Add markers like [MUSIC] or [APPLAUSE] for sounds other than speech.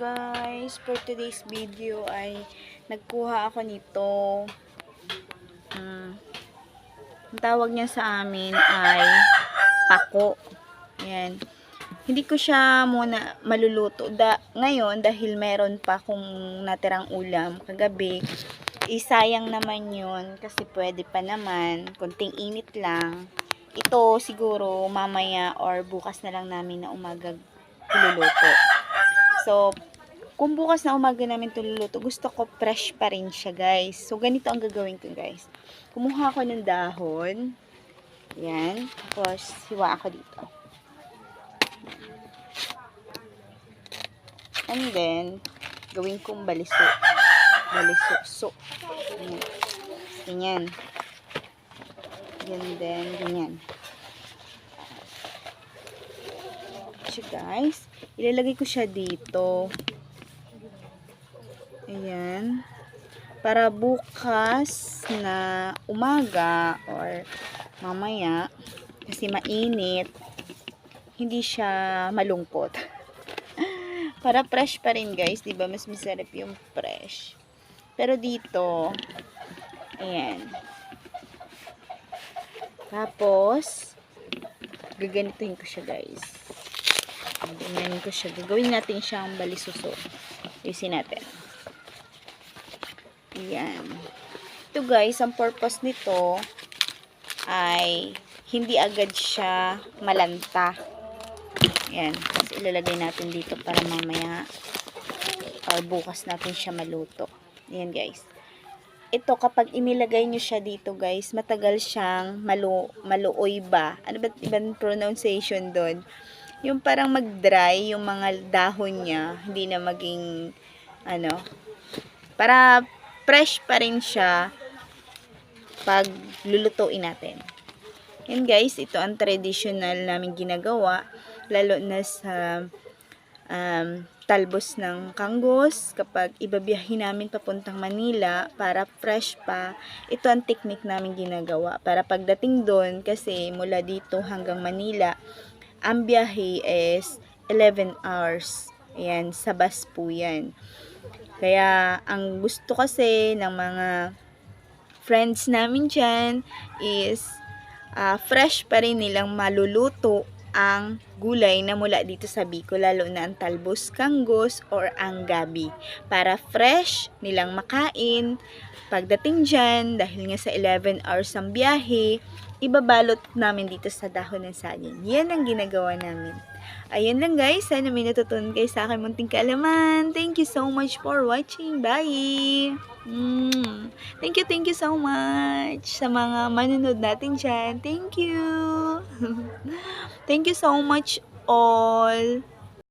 guys, for today's video ay nagkuha ako nito. Hmm. Ang tawag niya sa amin ay pako. Ayan. Hindi ko siya muna maluluto. Da, ngayon, dahil meron pa kung natirang ulam kagabi, isayang naman yun kasi pwede pa naman. Kunting init lang. Ito siguro mamaya or bukas na lang namin na umaga iluluto. So, kung bukas na umaga namin ito luluto, gusto ko fresh pa rin siya, guys. So, ganito ang gagawin ko, guys. Kumuha ako ng dahon. Yan. Tapos, siwa ako dito. And then, gawin kong baliso. Baliso. So, ganyan. Ganyan. And then, ganyan. siya guys. Ilalagay ko siya dito. Ayan. Para bukas na umaga or mamaya kasi mainit hindi siya malungkot. [LAUGHS] Para fresh pa rin guys, 'di ba? Mas masarap yung fresh. Pero dito ayan. Tapos gaganituhin ko siya guys. Ganyan ko siya. Gagawin natin siyang balisuso. Ayusin natin. Ayan. Ito guys, ang purpose nito ay hindi agad siya malanta. Ayan. Tapos ilalagay natin dito para mamaya or bukas natin siya maluto. Ayan guys. Ito, kapag inilagay nyo siya dito guys, matagal siyang malu maluoy ba? Ano ba ibang pronunciation doon? yung parang mag-dry yung mga dahon niya, hindi na maging ano, para fresh pa rin siya pag lulutuin natin. Yan guys, ito ang traditional namin ginagawa, lalo na sa um, talbos ng kanggos, kapag ibabiyahin namin papuntang Manila para fresh pa, ito ang technique namin ginagawa. Para pagdating doon, kasi mula dito hanggang Manila, ang biyahe is 11 hours. Ayan, sa bus po yan. Kaya, ang gusto kasi ng mga friends namin dyan is uh, fresh pa rin nilang maluluto ang gulay na mula dito sa Bicol, lalo na ang talbos kanggos or ang gabi. Para fresh nilang makain, pagdating dyan, dahil nga sa 11 hours ang biyahe, ibabalot namin dito sa dahon ng saging. Yan ang ginagawa namin. Ayun lang guys, sana may natutunan kayo sa akin munting kaalaman. Thank you so much for watching. Bye! Mm. Thank you, thank you so much sa mga manunod natin dyan. Thank you! [LAUGHS] thank you so much all.